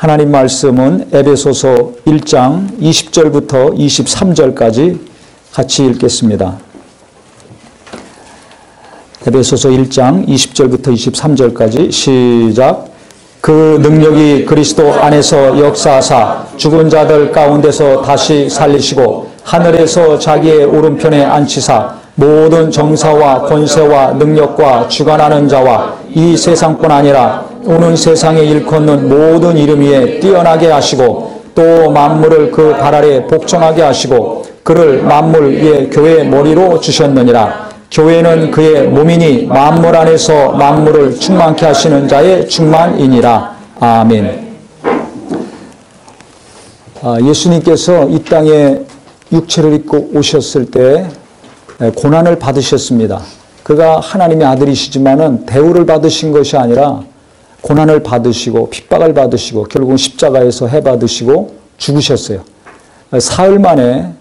하나님 말씀은 에베소서 1장 20절부터 23절까지 같이 읽겠습니다. 에베소서 1장 20절부터 23절까지 시작. 그 능력이 그리스도 안에서 역사하사 죽은 자들 가운데서 다시 살리시고 하늘에서 자기의 오른편에 앉히사 모든 정사와 권세와 능력과 주관하는 자와 이 세상뿐 아니라 오는 세상에 일컫는 모든 이름 위에 뛰어나게 하시고 또 만물을 그 발 아래 복종하게 하시고 그를 만물 위에 교회의 머리로 주셨느니라. 교회는 그의 몸이니 만물 안에서 만물을 충만케 하시는 자의 충만이니라. 아멘. 아, 예수님께서 이 땅에 육체를 입고 오셨을 때 고난을 받으셨습니다. 그가 하나님의 아들이시지만은 대우를 받으신 것이 아니라 고난을 받으시고 핍박을 받으시고 결국은 십자가에서 해받으시고 죽으셨어요. 사흘 만에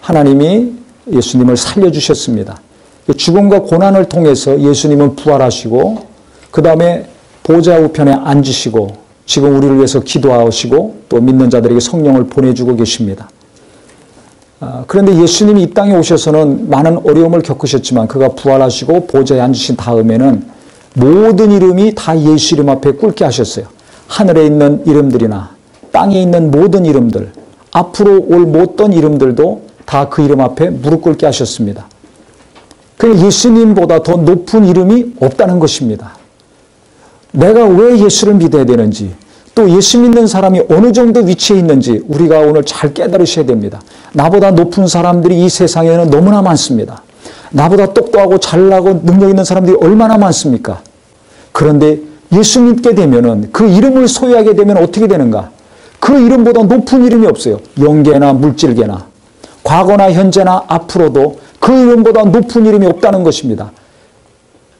하나님이 예수님을 살려주셨습니다. 죽음과 고난을 통해서 예수님은 부활하시고 그 다음에 보좌 우편에 앉으시고 지금 우리를 위해서 기도하시고 또 믿는 자들에게 성령을 보내주고 계십니다. 아, 그런데 예수님이 이 땅에 오셔서는 많은 어려움을 겪으셨지만 그가 부활하시고 보좌에 앉으신 다음에는 모든 이름이 다 예수 이름 앞에 꿇게 하셨어요. 하늘에 있는 이름들이나 땅에 있는 모든 이름들, 앞으로 올 못던 이름들도 다 그 이름 앞에 무릎 꿇게 하셨습니다. 그 예수님보다 더 높은 이름이 없다는 것입니다. 내가 왜 예수를 믿어야 되는지, 또 예수 믿는 사람이 어느 정도 위치에 있는지 우리가 오늘 잘 깨달으셔야 됩니다. 나보다 높은 사람들이 이 세상에는 너무나 많습니다. 나보다 똑똑하고 잘나고 능력 있는 사람들이 얼마나 많습니까? 그런데 예수 믿게 되면은 그 이름을 소유하게 되면 어떻게 되는가? 그 이름보다 높은 이름이 없어요. 영계나 물질계나 과거나 현재나 앞으로도 그 이름보다 높은 이름이 없다는 것입니다.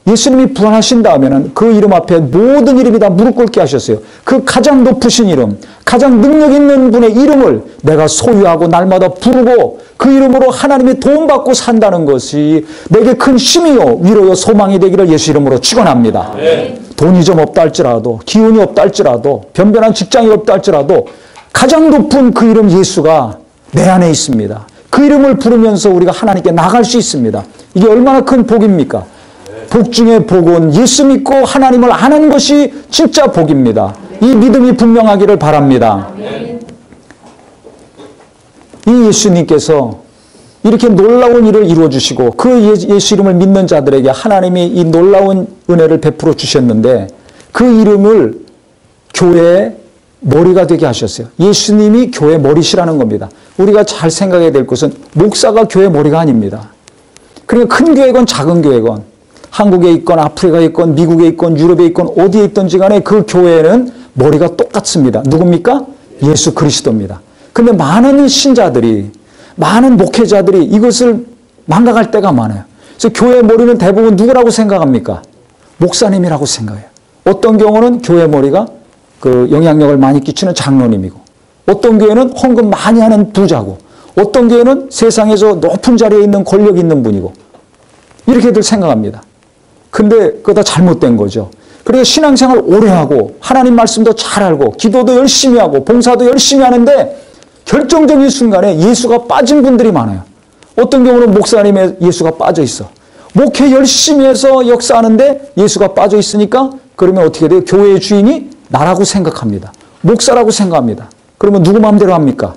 예수님이 부활하신 다음에는 그 이름 앞에 모든 이름이 다 무릎 꿇게 하셨어요. 그 가장 높으신 이름, 가장 능력 있는 분의 이름을 내가 소유하고 날마다 부르고 그 이름으로 하나님의 도움받고 산다는 것이 내게 큰 힘이요, 위로요, 소망이 되기를 예수 이름으로 축원합니다. 네. 돈이 좀 없다 할지라도, 기운이 없다 할지라도, 변변한 직장이 없다 할지라도 가장 높은 그 이름 예수가 내 안에 있습니다. 그 이름을 부르면서 우리가 하나님께 나갈 수 있습니다. 이게 얼마나 큰 복입니까? 복 중에 복은 예수 믿고 하나님을 아는 것이 진짜 복입니다. 이 믿음이 분명하기를 바랍니다. 이 예수님께서 이렇게 놀라운 일을 이루어 주시고 그 예, 예수 이름을 믿는 자들에게 하나님이 이 놀라운 은혜를 베풀어 주셨는데 그 이름을 교회의 머리가 되게 하셨어요. 예수님이 교회 머리시라는 겁니다. 우리가 잘 생각해야 될 것은 목사가 교회 머리가 아닙니다. 그러니까 큰 교회건 작은 교회건 한국에 있건 아프리카에 있건 미국에 있건 유럽에 있건 어디에 있든지 간에 그 교회는 머리가 똑같습니다. 누굽니까? 예수 그리스도입니다. 근데 많은 신자들이 많은 목회자들이 이것을 망각할 때가 많아요. 그래서 교회 머리는 대부분 누구라고 생각합니까? 목사님이라고 생각해요. 어떤 경우는 교회 머리가 그 영향력을 많이 끼치는 장로님이고 어떤 교회는 헌금 많이 하는 부자고 어떤 교회는 세상에서 높은 자리에 있는 권력 있는 분이고 이렇게들 생각합니다. 근데 그거 다 잘못된 거죠. 그래서 신앙생활 오래 하고 하나님 말씀도 잘 알고 기도도 열심히 하고 봉사도 열심히 하는데 결정적인 순간에 예수가 빠진 분들이 많아요. 어떤 경우는 목사님의 예수가 빠져 있어. 목회 열심히 해서 역사하는데 예수가 빠져 있으니까 그러면 어떻게 돼요? 교회의 주인이 나라고 생각합니다. 목사라고 생각합니다. 그러면 누구 마음대로 합니까?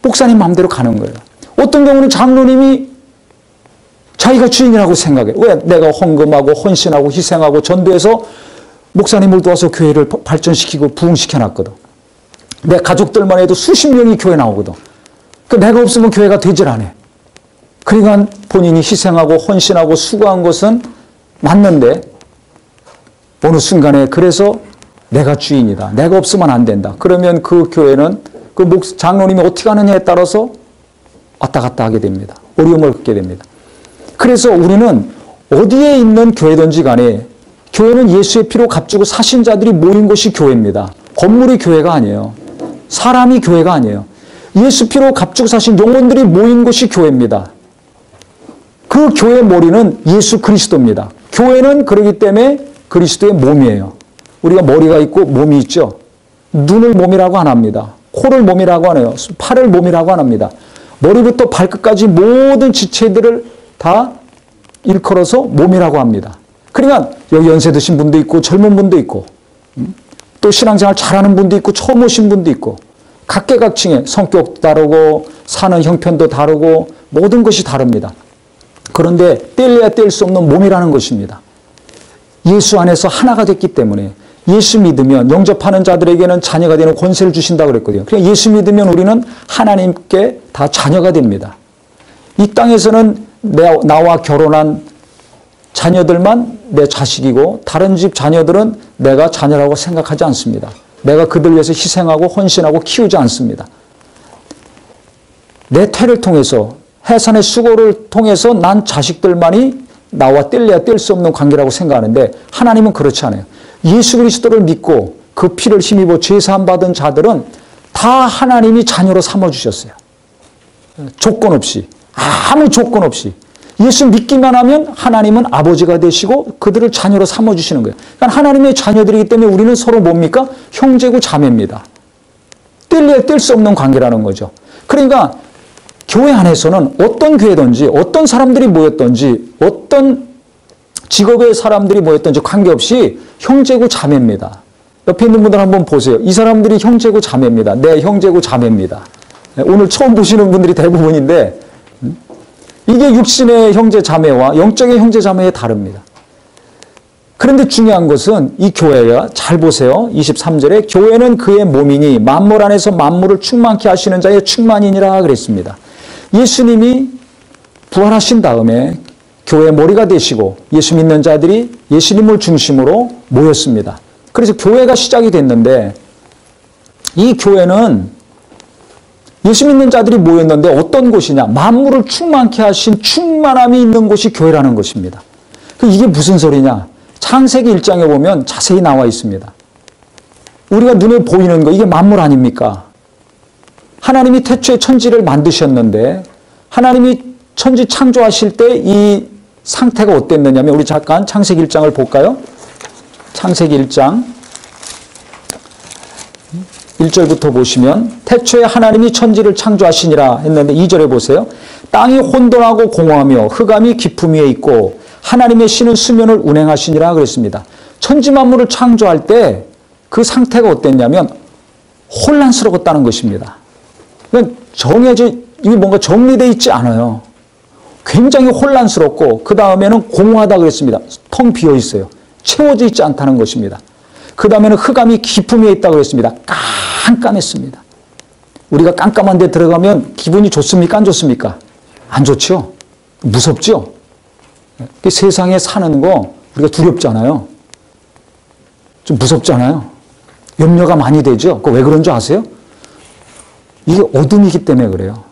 목사님 마음대로 가는 거예요. 어떤 경우는 장로님이 자기가 주인이라고 생각해. 왜? 내가 헌금하고 헌신하고 희생하고 전도해서 목사님을 도와서 교회를 발전시키고 부흥시켜 놨거든. 내 가족들만 해도 수십 명이 교회 나오거든. 그 내가 없으면 교회가 되질 않아. 그러니까 본인이 희생하고 헌신하고 수고한 것은 맞는데 어느 순간에 그래서 내가 주인이다. 내가 없으면 안 된다. 그러면 그 교회는 그 목, 장로님이 어떻게 하느냐에 따라서 왔다 갔다 하게 됩니다. 어려움을 겪게 됩니다. 그래서 우리는 어디에 있는 교회든지 간에 교회는 예수의 피로 값주고 사신 자들이 모인 곳이 교회입니다. 건물이 교회가 아니에요. 사람이 교회가 아니에요. 예수 피로 값주고 사신 영혼들이 모인 곳이 교회입니다. 그 교회 머리는 예수 그리스도입니다. 교회는 그러기 때문에 그리스도의 몸이에요. 우리가 머리가 있고 몸이 있죠. 눈을 몸이라고 안 합니다. 코를 몸이라고 안 해요. 팔을 몸이라고 안 합니다. 머리부터 발끝까지 모든 지체들을 다 일컬어서 몸이라고 합니다. 그러니까 여기 연세 드신 분도 있고 젊은 분도 있고 음, 또 신앙생활 잘하는 분도 있고 처음 오신 분도 있고 각계각층의 성격 다르고 사는 형편도 다르고 모든 것이 다릅니다. 그런데 뗄래야 뗄 수 없는 몸이라는 것입니다. 예수 안에서 하나가 됐기 때문에 예수 믿으면 영접하는 자들에게는 자녀가 되는 권세를 주신다고 그랬거든요. 그러 예수 믿으면 우리는 하나님께 다 자녀가 됩니다. 이 땅에서는 내, 나와 결혼한 자녀들만 내 자식이고 다른 집 자녀들은 내가 자녀라고 생각하지 않습니다. 내가 그들 위해서 희생하고 헌신하고 키우지 않습니다. 내 태를 통해서 해산의 수고를 통해서 난 자식들만이 나와 뗄래야 뗄 수 없는 관계라고 생각하는데 하나님은 그렇지 않아요. 예수 그리스도를 믿고 그 피를 힘입어 죄 사함 받은 자들은 다 하나님이 자녀로 삼아 주셨어요. 조건 없이 아무 조건 없이 예수 믿기만 하면 하나님은 아버지가 되시고 그들을 자녀로 삼아 주시는 거예요. 그러니까 하나님의 자녀들이기 때문에 우리는 서로 뭡니까? 형제고 자매입니다. 뗄래야 뗄 수 없는 관계라는 거죠. 그러니까 교회 안에서는 어떤 교회든지 어떤 사람들이 모였든지 어떤 직업의 사람들이 모였든지 관계없이 형제고 자매입니다. 옆에 있는 분들 한번 보세요. 이 사람들이 형제고 자매입니다. 내 형제고 자매입니다. 오늘 처음 보시는 분들이 대부분인데 음? 이게 육신의 형제 자매와 영적인 형제 자매의 다릅니다. 그런데 중요한 것은 이 교회가 잘 보세요. 23절에 교회는 그의 몸이니 만물 안에서 만물을 충만케 하시는 자의 충만이니라 그랬습니다. 예수님이 부활하신 다음에 교회 머리가 되시고 예수 믿는 자들이 예수님을 중심으로 모였습니다. 그래서 교회가 시작이 됐는데 이 교회는 예수 믿는 자들이 모였는데 어떤 곳이냐? 만물을 충만케 하신 충만함이 있는 곳이 교회라는 것입니다. 그 이게 무슨 소리냐? 창세기 1장에 보면 자세히 나와 있습니다. 우리가 눈에 보이는 거 이게 만물 아닙니까? 하나님이 태초에 천지를 만드셨는데 하나님이 천지 창조하실 때 이 상태가 어땠느냐면 우리 잠깐 창세기 1장을 볼까요? 창세기 1장 1절부터 보시면 태초에 하나님이 천지를 창조하시니라 했는데 2절에 보세요. 땅이 혼돈하고 공허하며 흑암이 깊음 위에 있고 하나님의 신은 수면을 운행하시니라 그랬습니다. 천지 만물을 창조할 때 그 상태가 어땠냐면 혼란스러웠다는 것입니다. 정해져 이게 뭔가 정리되어 있지 않아요. 굉장히 혼란스럽고 그 다음에는 공허하다 그랬습니다. 텅 비어 있어요. 채워져 있지 않다는 것입니다. 그 다음에는 흑암이 깊음에 있다고 그랬습니다. 깜깜했습니다. 우리가 깜깜한 데 들어가면 기분이 좋습니까? 안 좋습니까? 안 좋죠? 무섭죠? 세상에 사는 거 우리가 두렵잖아요. 좀 무섭잖아요. 염려가 많이 되죠? 그왜 그런 줄 아세요? 이게 어둠이기 때문에 그래요.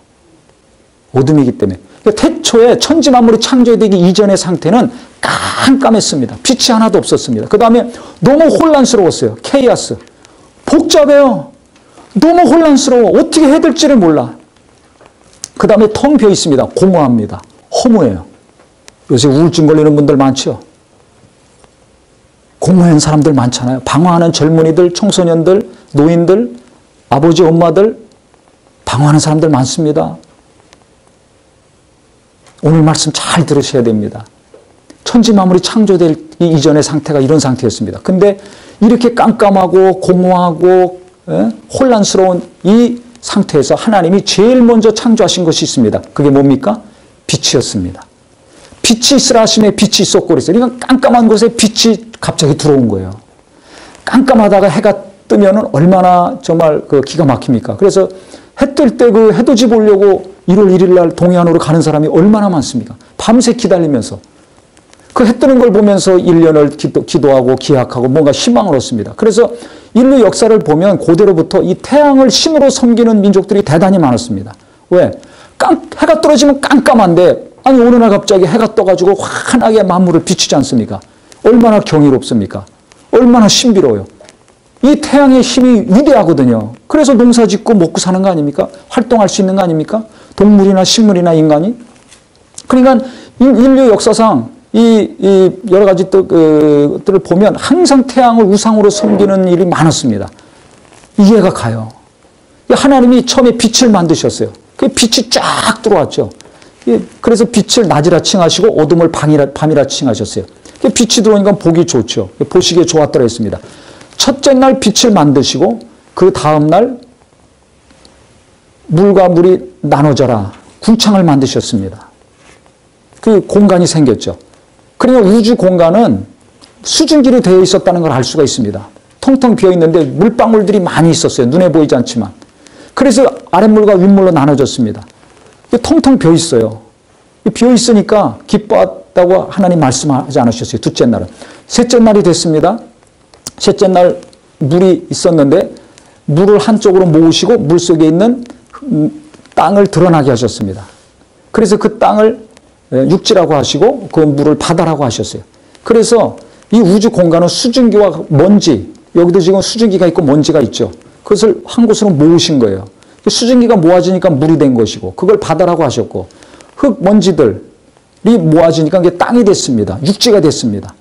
어둠이기 때문에. 태초에 천지 만물이 창조되기 이전의 상태는 깜깜했습니다. 빛이 하나도 없었습니다. 그 다음에 너무 혼란스러웠어요. 케이아스. 복잡해요. 너무 혼란스러워. 어떻게 해야 될지를 몰라. 그 다음에 텅 비어 있습니다. 공허합니다. 허무해요. 요새 우울증 걸리는 분들 많죠? 공허한 사람들 많잖아요. 방황하는 젊은이들, 청소년들, 노인들, 아버지, 엄마들, 방황하는 사람들 많습니다. 오늘 말씀 잘 들으셔야 됩니다. 천지 만물이 창조될 이전의 상태가 이런 상태였습니다. 근데 이렇게 깜깜하고 공허하고 에? 혼란스러운 이 상태에서 하나님이 제일 먼저 창조하신 것이 있습니다. 그게 뭡니까? 빛이었습니다. 빛이 있으라 하심에 빛이 있었고 그랬어요. 그러니까 깜깜한 곳에 빛이 갑자기 들어온 거예요. 깜깜하다가 해가 뜨면 얼마나 정말 그 기가 막힙니까? 그래서 해 뜰 때 그 해돋이 보려고 1월 1일 날 동해안으로 가는 사람이 얼마나 많습니까? 밤새 기다리면서. 그 해 뜨는 걸 보면서 1년을 기도, 기도하고 기약하고 뭔가 희망을 얻습니다. 그래서 인류 역사를 보면 고대로부터 이 태양을 신으로 섬기는 민족들이 대단히 많았습니다. 왜? 깜, 해가 떨어지면 깜깜한데 아니 어느 날 갑자기 해가 떠가지고 환하게 만물을 비추지 않습니까? 얼마나 경이롭습니까? 얼마나 신비로워요. 이 태양의 힘이 위대하거든요. 그래서 농사 짓고 먹고 사는 거 아닙니까? 활동할 수 있는 거 아닙니까? 동물이나 식물이나 인간이. 그러니까 인류 역사상 이, 이 여러 가지 것들을 보면 항상 태양을 우상으로 섬기는 일이 많았습니다. 이해가 가요. 하나님이 처음에 빛을 만드셨어요. 그 빛이 쫙 들어왔죠. 그래서 빛을 낮이라 칭하시고 어둠을 밤이라, 밤이라 칭하셨어요. 빛이 들어오니까 보기 좋죠. 보시기에 좋았더라 했습니다. 첫째 날 빛을 만드시고 그 다음 날 물과 물이 나눠져라. 궁창을 만드셨습니다. 그 공간이 생겼죠. 그러니까 우주 공간은 수증기로 되어 있었다는 걸 알 수가 있습니다. 통통 비어 있는데 물방울들이 많이 있었어요. 눈에 보이지 않지만. 그래서 아랫물과 윗물로 나눠졌습니다. 통통 비어 있어요. 비어 있으니까 기뻐했다고 하나님 말씀하지 않으셨어요. 둘째 날은. 셋째 날이 됐습니다. 셋째 날 물이 있었는데 물을 한쪽으로 모으시고 물 속에 있는 땅을 드러나게 하셨습니다. 그래서 그 땅을 육지라고 하시고 그 물을 바다라고 하셨어요. 그래서 이 우주 공간은 수증기와 먼지, 여기도 지금 수증기가 있고 먼지가 있죠. 그것을 한 곳으로 모으신 거예요. 수증기가 모아지니까 물이 된 것이고, 그걸 바다라고 하셨고, 흙, 먼지들이 모아지니까 이게 땅이 됐습니다. 육지가 됐습니다.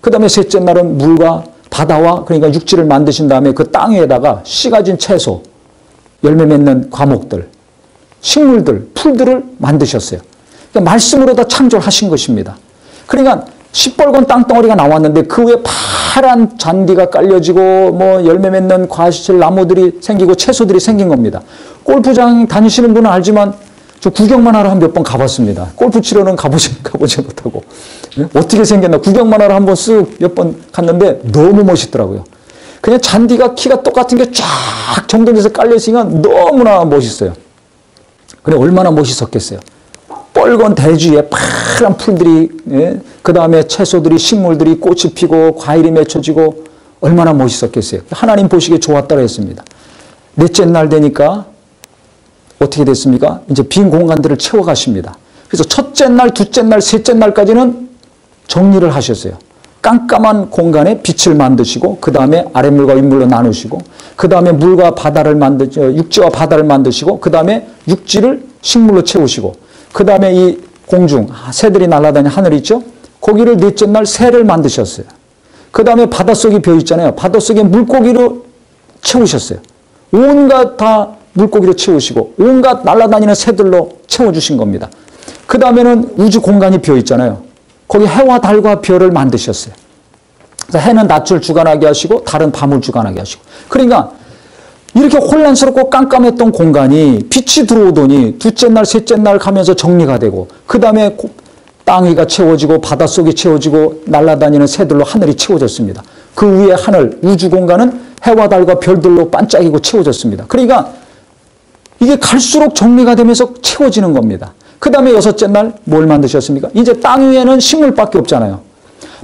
그 다음에 셋째 날은 물과 바다와 그러니까 육지를 만드신 다음에 그 땅에다가 씨 가 진 채소, 열매 맺는 과목들, 식물들, 풀들을 만드셨어요. 그러니까 말씀으로 다 창조하신 것입니다. 그러니까 시뻘건 땅덩어리가 나왔는데 그 위에 파란 잔디가 깔려지고 뭐 열매 맺는 과실 나무들이 생기고 채소들이 생긴 겁니다. 골프장 다니시는 분은 알지만 저 구경만 하러 한 몇 번 가봤습니다. 골프 치러는 가보지, 가보지 못하고. 네? 어떻게 생겼나. 구경만 하러 한 번 쓱 몇 번 갔는데 너무 멋있더라고요. 그냥 잔디가 키가 똑같은 게 쫙 정돈돼서 깔려있으니까 너무나 멋있어요. 그래, 얼마나 멋있었겠어요. 뻘건 대지에 파란 풀들이, 예? 그 다음에 채소들이, 식물들이 꽃이 피고 과일이 맺혀지고 얼마나 멋있었겠어요. 하나님 보시기에 좋았다고 했습니다. 넷째 날 되니까 어떻게 됐습니까? 이제 빈 공간들을 채워가십니다. 그래서 첫째 날, 둘째 날, 셋째 날까지는 정리를 하셨어요. 깜깜한 공간에 빛을 만드시고 그 다음에 아랫물과 윗물로 나누시고 그 다음에 물과 바다를 만드 육지와 바다를 만드시고 그 다음에 육지를 식물로 채우시고 그 다음에 이 공중 아, 새들이 날아다니는 하늘 있죠? 거기를 넷째 날 새를 만드셨어요. 그 다음에 바닷속이 벼 있잖아요. 바닷속에 물고기로 채우셨어요. 온갖 다 물고기로 채우시고 온갖 날아다니는 새들로 채워주신 겁니다. 그 다음에는 우주 공간이 비어 있잖아요. 거기 해와 달과 별을 만드셨어요. 그래서 해는 낮을 주관하게 하시고 달은 밤을 주관하게 하시고. 그러니까 이렇게 혼란스럽고 깜깜했던 공간이 빛이 들어오더니 둘째 날, 셋째 날 가면서 정리가 되고 그 다음에 땅 위가 채워지고 바닷속이 채워지고 날아다니는 새들로 하늘이 채워졌습니다. 그 위에 하늘, 우주 공간은 해와 달과 별들로 반짝이고 채워졌습니다. 그러니까 이게 갈수록 정리가 되면서 채워지는 겁니다. 그 다음에 여섯째 날 뭘 만드셨습니까? 이제 땅 위에는 식물밖에 없잖아요.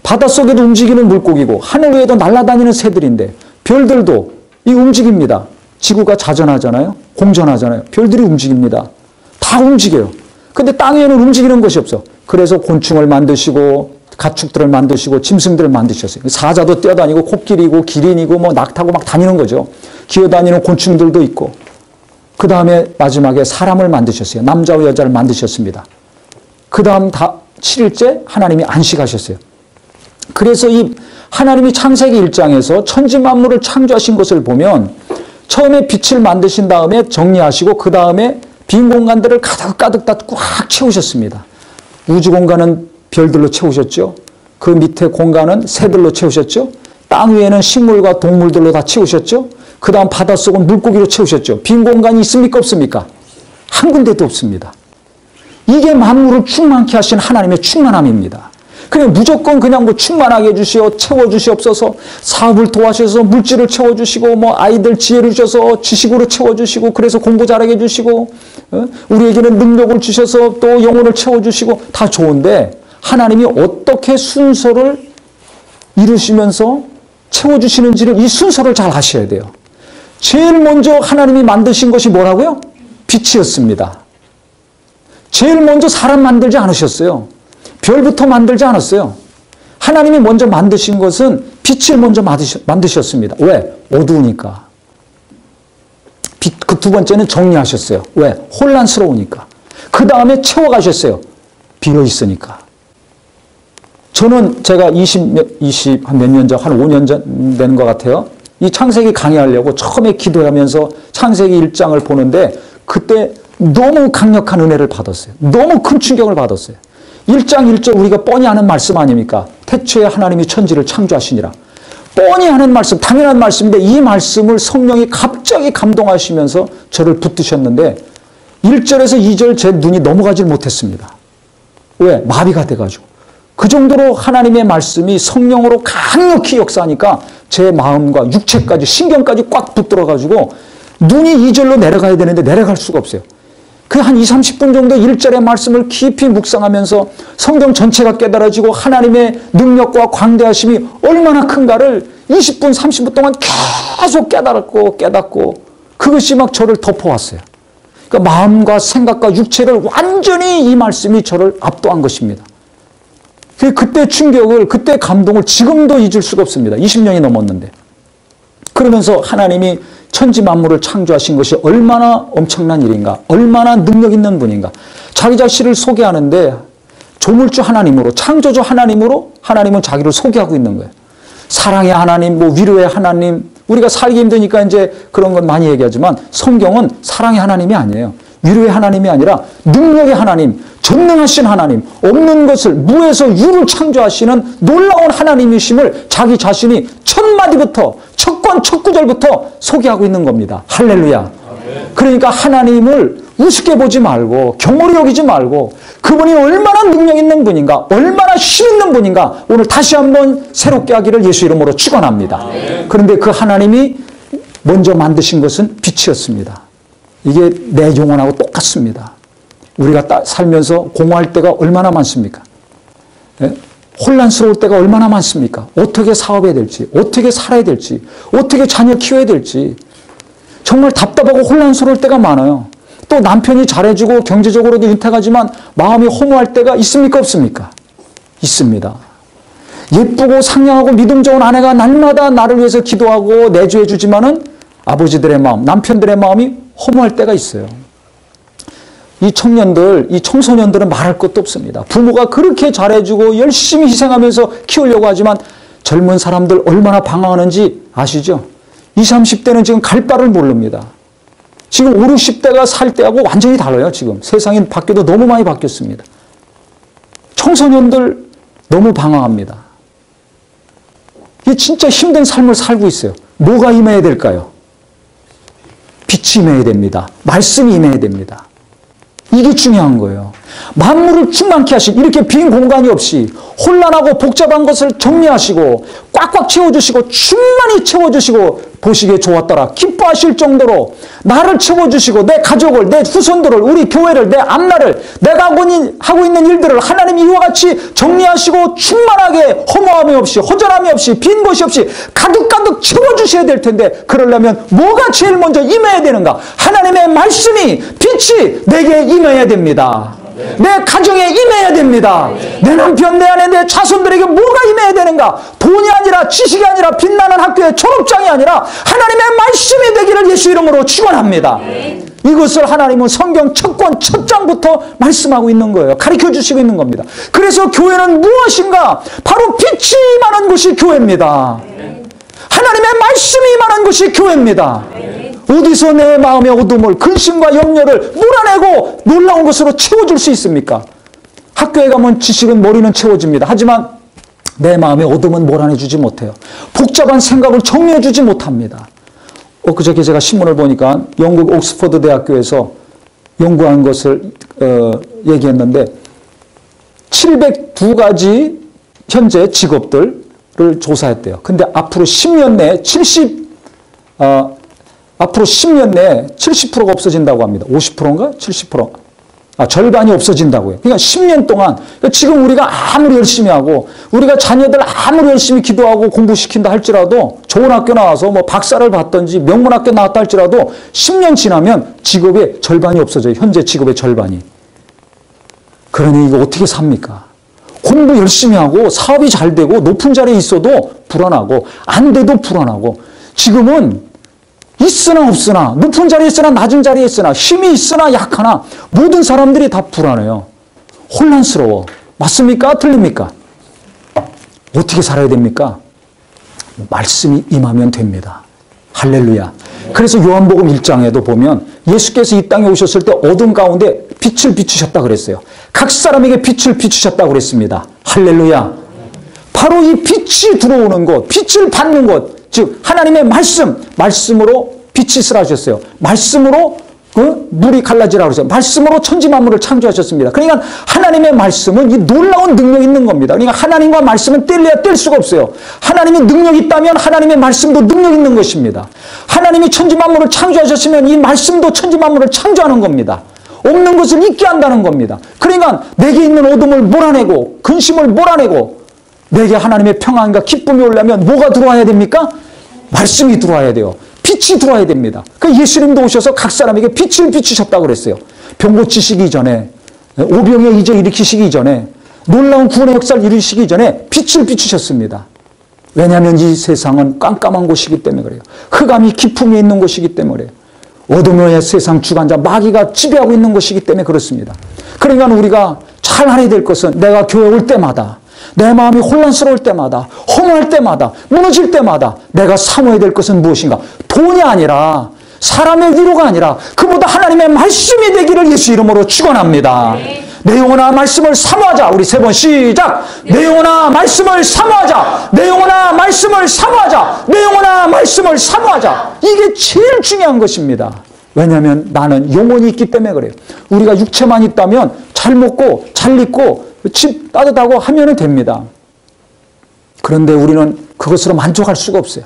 바닷속에도 움직이는 물고기고 하늘 위에도 날아다니는 새들인데 별들도 이 움직입니다. 지구가 자전하잖아요. 공전하잖아요. 별들이 움직입니다. 다 움직여요. 근데 땅 위에는 움직이는 것이 없어. 그래서 곤충을 만드시고 가축들을 만드시고 짐승들을 만드셨어요. 사자도 뛰어다니고 코끼리고 기린이고 뭐 낙타고 막 다니는 거죠. 기어다니는 곤충들도 있고 그 다음에 마지막에 사람을 만드셨어요. 남자와 여자를 만드셨습니다. 그 다음 다 7일째 하나님이 안식하셨어요. 그래서 이 하나님이 창세기 1장에서 천지 만물을 창조하신 것을 보면 처음에 빛을 만드신 다음에 정리하시고 그 다음에 빈 공간들을 가득 가득 다 꽉 채우셨습니다. 우주 공간은 별들로 채우셨죠. 그 밑에 공간은 새들로 채우셨죠. 땅 위에는 식물과 동물들로 다 채우셨죠. 그 다음 바닷속은 물고기로 채우셨죠. 빈 공간이 있습니까? 없습니까? 한 군데도 없습니다. 이게 만물을 충만케 하신 하나님의 충만함입니다. 그냥 무조건 그냥 뭐 충만하게 해주시오, 채워주시옵소서, 사업을 도와주셔서 물질을 채워주시고, 뭐 아이들 지혜를 주셔서 지식으로 채워주시고, 그래서 공부 잘하게 해주시고, 어? 우리에게는 능력을 주셔서 또 영혼을 채워주시고, 다 좋은데, 하나님이 어떻게 순서를 이루시면서 채워주시는지를 이 순서를 잘 아셔야 돼요. 제일 먼저 하나님이 만드신 것이 뭐라고요? 빛이었습니다. 제일 먼저 사람 만들지 않으셨어요. 별부터 만들지 않았어요. 하나님이 먼저 만드신 것은 빛을 먼저 만드셨습니다. 왜? 어두우니까. 그 두 번째는 정리하셨어요. 왜? 혼란스러우니까. 그 다음에 채워가셨어요. 비어 있으니까. 저는 제가 20, 20, 한 몇 년 전, 한 5년 전 되는 것 같아요. 이 창세기 강의하려고 처음에 기도하면서 창세기 1장을 보는데 그때 너무 강력한 은혜를 받았어요. 너무 큰 충격을 받았어요. 1장 1절 우리가 뻔히 아는 말씀 아닙니까? 태초에 하나님이 천지를 창조하시니라. 뻔히 하는 말씀, 당연한 말씀인데 이 말씀을 성령이 갑자기 감동하시면서 저를 붙드셨는데 1절에서 2절 제 눈이 넘어가질 못했습니다. 왜? 마비가 돼가지고. 그 정도로 하나님의 말씀이 성령으로 강력히 역사하니까 제 마음과 육체까지 신경까지 꽉 붙들어가지고 눈이 2절로 내려가야 되는데 내려갈 수가 없어요. 그 한 2, 30분 정도 1절의 말씀을 깊이 묵상하면서 성경 전체가 깨달아지고 하나님의 능력과 광대하심이 얼마나 큰가를 20분, 30분 동안 계속 깨달았고 깨닫고 그것이 막 저를 덮어왔어요. 그러니까 마음과 생각과 육체를 완전히 이 말씀이 저를 압도한 것입니다. 그 그때 충격을, 그때 감동을 지금도 잊을 수가 없습니다. 20년이 넘었는데. 그러면서 하나님이 천지 만물을 창조하신 것이 얼마나 엄청난 일인가, 얼마나 능력 있는 분인가. 자기 자신을 소개하는데 조물주 하나님으로, 창조주 하나님으로 하나님은 자기를 소개하고 있는 거예요. 사랑의 하나님, 뭐 위로의 하나님, 우리가 살기 힘드니까 이제 그런 건 많이 얘기하지만 성경은 사랑의 하나님이 아니에요. 위로의 하나님이 아니라 능력의 하나님, 전능하신 하나님, 없는 것을 무에서 유를 창조하시는 놀라운 하나님이심을 자기 자신이 첫 마디부터 첫 권, 첫 구절부터 소개하고 있는 겁니다. 할렐루야. 그러니까 하나님을 우습게 보지 말고 경홀히 여기지 말고 그분이 얼마나 능력 있는 분인가 얼마나 힘 있는 분인가 오늘 다시 한번 새롭게 하기를 예수 이름으로 축원합니다. 그런데 그 하나님이 먼저 만드신 것은 빛이었습니다. 이게 내 영혼하고 똑같습니다. 우리가 살면서 공허할 때가 얼마나 많습니까? 예? 혼란스러울 때가 얼마나 많습니까? 어떻게 사업해야 될지, 어떻게 살아야 될지, 어떻게 자녀 키워야 될지, 정말 답답하고 혼란스러울 때가 많아요. 또 남편이 잘해주고 경제적으로도 윤택하지만 마음이 허무할 때가 있습니까? 없습니까? 있습니다. 예쁘고 상냥하고 믿음 좋은 아내가 날마다 나를 위해서 기도하고 내주해 주지만은 아버지들의 마음, 남편들의 마음이 허무할 때가 있어요. 이 청년들, 이 청소년들은 말할 것도 없습니다. 부모가 그렇게 잘해주고 열심히 희생하면서 키우려고 하지만 젊은 사람들 얼마나 방황하는지 아시죠? 20, 30대는 지금 갈 바를 모릅니다. 지금 5, 60대가 살 때하고 완전히 달라요, 지금. 세상이 바뀌어도 너무 많이 바뀌었습니다. 청소년들 너무 방황합니다. 이 진짜 힘든 삶을 살고 있어요. 뭐가 임해야 될까요? 빛이 임해야 됩니다. 말씀이 임해야 됩니다. 이게 중요한 거예요. 만물을 충만케 하신 이렇게 빈 공간이 없이 혼란하고 복잡한 것을 정리하시고 꽉꽉 채워주시고 충만히 채워주시고 보시기에 좋았더라. 기뻐하실 정도로 나를 채워주시고 내 가족을 내 후손들을 우리 교회를 내 앞날을 내가 하고 있는 일들을 하나님이 이와 같이 정리하시고 충만하게 허무함이 없이 허전함이 없이 빈 곳이 없이 가득가득 채워주셔야 될 텐데 그러려면 뭐가 제일 먼저 임해야 되는가? 하나님의 말씀이 빛이 내게 임해야 됩니다. 내 가정에 임해야 됩니다. 내 남편, 내 아내, 내 자손들에게 뭐가 임해야 되는가? 돈이 아니라 지식이 아니라 빛나는 학교의 졸업장이 아니라 하나님의 말씀이 되기를 예수 이름으로 축원합니다. 이것을 하나님은 성경 첫 권, 첫 장부터 말씀하고 있는 거예요. 가르쳐 주시고 있는 겁니다. 그래서 교회는 무엇인가? 바로 빛이 임하는 곳이 교회입니다. 하나님의 말씀이 임하는 곳이 교회입니다. 어디서 내 마음의 어둠을 근심과 염려를 몰아내고 놀라운 것으로 채워줄 수 있습니까? 학교에 가면 지식은 머리는 채워집니다. 하지만 내 마음의 어둠은 몰아내주지 못해요. 복잡한 생각을 정리해주지 못합니다. 엊그저께 제가 신문을 보니까 영국 옥스퍼드 대학교에서 연구한 것을 어, 얘기했는데 702가지 현재 직업들을 조사했대요. 근데 앞으로 10년 내에 70 어, 앞으로 10년 내에 70%가 없어진다고 합니다. 50%인가? 70%. 아, 절반이 없어진다고요. 그러니까 10년 동안, 그러니까 지금 우리가 아무리 열심히 하고, 우리가 자녀들 아무리 열심히 기도하고 공부시킨다 할지라도, 좋은 학교 나와서 뭐 박사를 받던지 명문 학교 나왔다 할지라도, 10년 지나면 직업의 절반이 없어져요. 현재 직업의 절반이. 그러니 이거 어떻게 삽니까? 공부 열심히 하고, 사업이 잘 되고, 높은 자리에 있어도 불안하고, 안 돼도 불안하고, 지금은 있으나 없으나 높은 자리에 있으나 낮은 자리에 있으나 힘이 있으나 약하나 모든 사람들이 다 불안해요. 혼란스러워. 맞습니까? 틀립니까? 어떻게 살아야 됩니까? 말씀이 임하면 됩니다. 할렐루야. 그래서 요한복음 1장에도 보면 예수께서 이 땅에 오셨을 때 어둠 가운데 빛을 비추셨다 그랬어요. 각 사람에게 빛을 비추셨다 그랬습니다. 할렐루야. 바로 이 빛이 들어오는 곳, 빛을 받는 곳, 즉 하나님의 말씀, 말씀으로 빛이 쓰라셨어요. 말씀으로 그 물이 갈라지라고 그랬어요. 말씀으로 천지 만물을 창조하셨습니다. 그러니까 하나님의 말씀은 이 놀라운 능력 있는 겁니다. 그러니까 하나님과 말씀은 뗄래야 뗄 수가 없어요. 하나님이 능력 있다면 하나님의 말씀도 능력 있는 것입니다. 하나님이 천지 만물을 창조하셨으면 이 말씀도 천지 만물을 창조하는 겁니다. 없는 것을 있게 한다는 겁니다. 그러니까 내게 있는 어둠을 몰아내고 근심을 몰아내고 내게 하나님의 평안과 기쁨이 오려면 뭐가 들어와야 됩니까? 말씀이 들어와야 돼요. 빛이 들어와야 됩니다. 그 예수님도 오셔서 각 사람에게 빛을 비추셨다고 그랬어요. 병 고치시기 전에, 오병의 이제 일으키시기 전에, 놀라운 구원의 역사를 이루시기 전에 빛을 비추셨습니다. 왜냐하면 이 세상은 깜깜한 곳이기 때문에 그래요. 흑암이 기품에 있는 곳이기 때문에 그래요. 어둠의 세상 주관자 마귀가 지배하고 있는 것이기 때문에 그렇습니다. 그러니까 우리가 잘 알아야 될 것은 내가 교회 올 때마다 내 마음이 혼란스러울 때마다, 허무할 때마다, 무너질 때마다 내가 사모해야 될 것은 무엇인가? 돈이 아니라 사람의 위로가 아니라 그보다 하나님의 말씀이 되기를 예수 이름으로 축원합니다. 네. 내 영혼아 말씀을 사모하자. 우리 세 번 시작. 네. 내 영혼아 말씀을 사모하자. 내 영혼아 말씀을 사모하자. 내 영혼아 말씀을 사모하자. 이게 제일 중요한 것입니다. 왜냐하면 나는 영혼이 있기 때문에 그래요. 우리가 육체만 있다면 잘 먹고 잘 입고 집 따뜻하고 하면 됩니다. 그런데 우리는 그것으로 만족할 수가 없어요.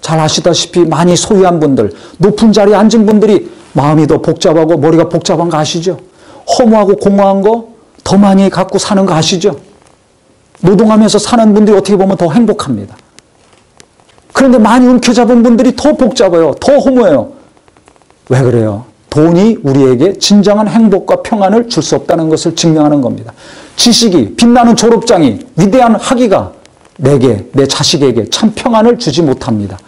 잘 아시다시피 많이 소유한 분들, 높은 자리에 앉은 분들이 마음이 더 복잡하고 머리가 복잡한 거 아시죠? 허무하고 공허한 거 더 많이 갖고 사는 거 아시죠? 노동하면서 사는 분들이 어떻게 보면 더 행복합니다. 그런데 많이 움켜잡은 분들이 더 복잡해요. 더 허무해요. 왜 그래요? 돈이 우리에게 진정한 행복과 평안을 줄 수 없다는 것을 증명하는 겁니다. 지식이, 빛나는 졸업장이, 위대한 학위가 내게, 내 자식에게 참 평안을 주지 못합니다.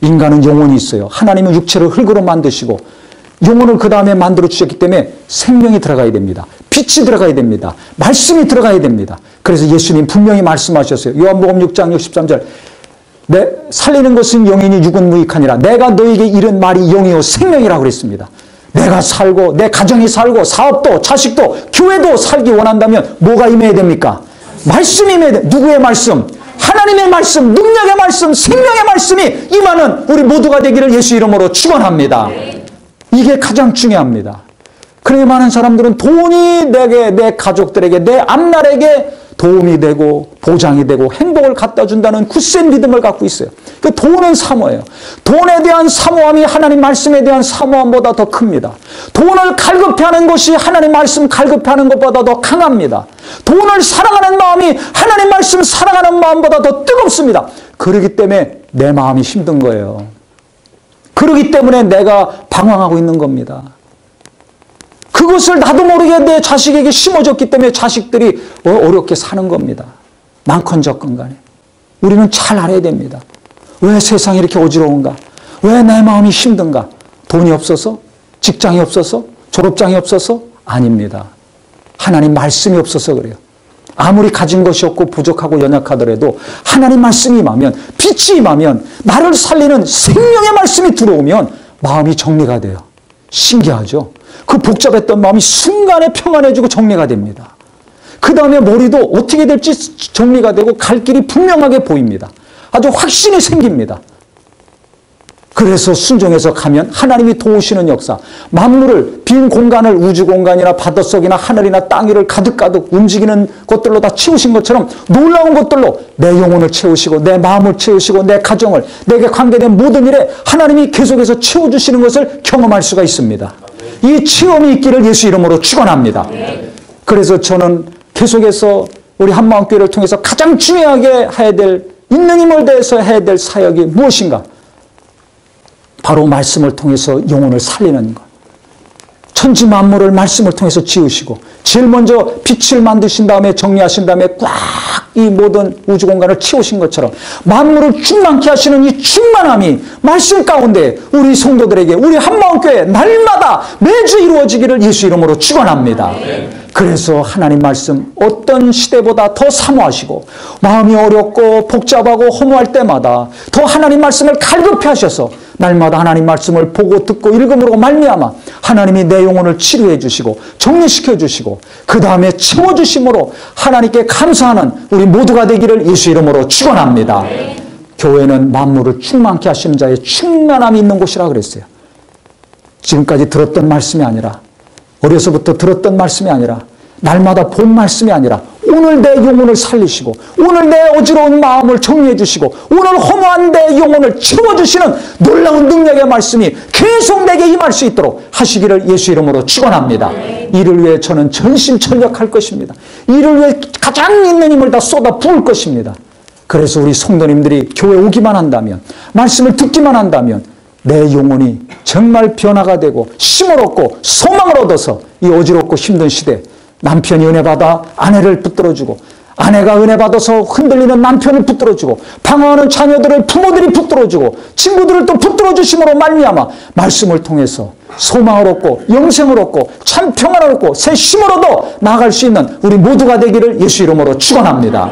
인간은 영혼이 있어요. 하나님은 육체를 흙으로 만드시고 영혼을 그 다음에 만들어 주셨기 때문에 생명이 들어가야 됩니다. 빛이 들어가야 됩니다. 말씀이 들어가야 됩니다. 그래서 예수님 분명히 말씀하셨어요. 요한복음 6장 63절. 내 살리는 것은 영이니 육은 무익하니라. 내가 너에게 이른 말이 영이요 생명이라고 그랬습니다. 내가 살고 내 가정이 살고 사업도 자식도 교회도 살기 원한다면 뭐가 임해야 됩니까? 말씀이 임해야 돼. 누구의 말씀? 하나님의 말씀, 능력의 말씀, 생명의 말씀이 임하는 우리 모두가 되기를 예수 이름으로 축원합니다. 이게 가장 중요합니다. 그래 많은 사람들은 돈이 내게 내 가족들에게 내 앞날에게 도움이 되고 보장이 되고 행복을 갖다 준다는 굳센 믿음을 갖고 있어요. 그 돈은 사모예요. 돈에 대한 사모함이 하나님 말씀에 대한 사모함보다 더 큽니다. 돈을 갈급해하는 것이 하나님 말씀 갈급해하는 것보다 더 강합니다. 돈을 사랑하는 마음이 하나님 말씀 사랑하는 마음보다 더 뜨겁습니다. 그러기 때문에 내 마음이 힘든 거예요. 그러기 때문에 내가 방황하고 있는 겁니다. 그것을 나도 모르게 내 자식에게 심어줬기 때문에 자식들이 어, 어렵게 사는 겁니다. 많건 적건 간에. 우리는 잘 알아야 됩니다. 왜 세상이 이렇게 어지러운가? 왜 내 마음이 힘든가? 돈이 없어서? 직장이 없어서? 졸업장이 없어서? 아닙니다. 하나님 말씀이 없어서 그래요. 아무리 가진 것이 없고 부족하고 연약하더라도 하나님 말씀이 임하면 빛이 임하면 나를 살리는 생명의 말씀이 들어오면 마음이 정리가 돼요. 신기하죠? 그 복잡했던 마음이 순간에 평안해지고 정리가 됩니다. 그 다음에 머리도 어떻게 될지 정리가 되고 갈 길이 분명하게 보입니다. 아주 확신이 생깁니다. 그래서 순종해서 가면 하나님이 도우시는 역사, 만물을 빈 공간을 우주 공간이나 바닷속이나 하늘이나 땅 위를 가득가득 움직이는 것들로 다 채우신 것처럼 놀라운 것들로 내 영혼을 채우시고 내 마음을 채우시고 내 가정을 내게 관계된 모든 일에 하나님이 계속해서 채워주시는 것을 경험할 수가 있습니다. 이 체험이 있기를 예수 이름으로 축원합니다. 그래서 저는 계속해서 우리 한마음교회를 통해서 가장 중요하게 해야 될 있는 힘을 대해서 해야 될 사역이 무엇인가? 바로 말씀을 통해서 영혼을 살리는 것. 천지 만물을 말씀을 통해서 지으시고 제일 먼저 빛을 만드신 다음에 정리하신 다음에 꽉 이 모든 우주 공간을 채우신 것처럼 만물을 충만케 하시는 이 충만함이 말씀 가운데 우리 성도들에게 우리 한마음교회 날마다 매주 이루어지기를 예수 이름으로 축원합니다. 그래서 하나님 말씀 어떤 시대보다 더 사모하시고 마음이 어렵고 복잡하고 허무할 때마다 더 하나님 말씀을 갈급해 하셔서 날마다 하나님 말씀을 보고 듣고 읽음으로 말미암아 하나님이 내 영혼을 치료해 주시고 정리시켜 주시고 그 다음에 채워 주심으로 하나님께 감사하는 우리 모두가 되기를 예수 이름으로 축원합니다. 교회는 만물을 충만케 하시는 자의 충만함이 있는 곳이라 그랬어요. 지금까지 들었던 말씀이 아니라 어려서부터 들었던 말씀이 아니라 날마다 본 말씀이 아니라 오늘 내 영혼을 살리시고 오늘 내 어지러운 마음을 정리해 주시고 오늘 허무한 내 영혼을 채워주시는 놀라운 능력의 말씀이 계속 내게 임할 수 있도록 하시기를 예수 이름으로 축원합니다. 이를 위해 저는 전심전력할 것입니다. 이를 위해 가장 있는 힘을 다 쏟아 부을 것입니다. 그래서 우리 성도님들이 교회 오기만 한다면 말씀을 듣기만 한다면 내 영혼이 정말 변화가 되고 힘을 얻고 소망을 얻어서 이 어지럽고 힘든 시대 남편이 은혜 받아 아내를 붙들어주고 아내가 은혜 받아서 흔들리는 남편을 붙들어주고 방황하는 자녀들을 부모들이 붙들어주고 친구들을 또 붙들어주심으로 말미암아 말씀을 통해서 소망을 얻고 영생을 얻고 참 평안을 얻고 새 힘을 얻어 나아갈 수 있는 우리 모두가 되기를 예수 이름으로 축원합니다.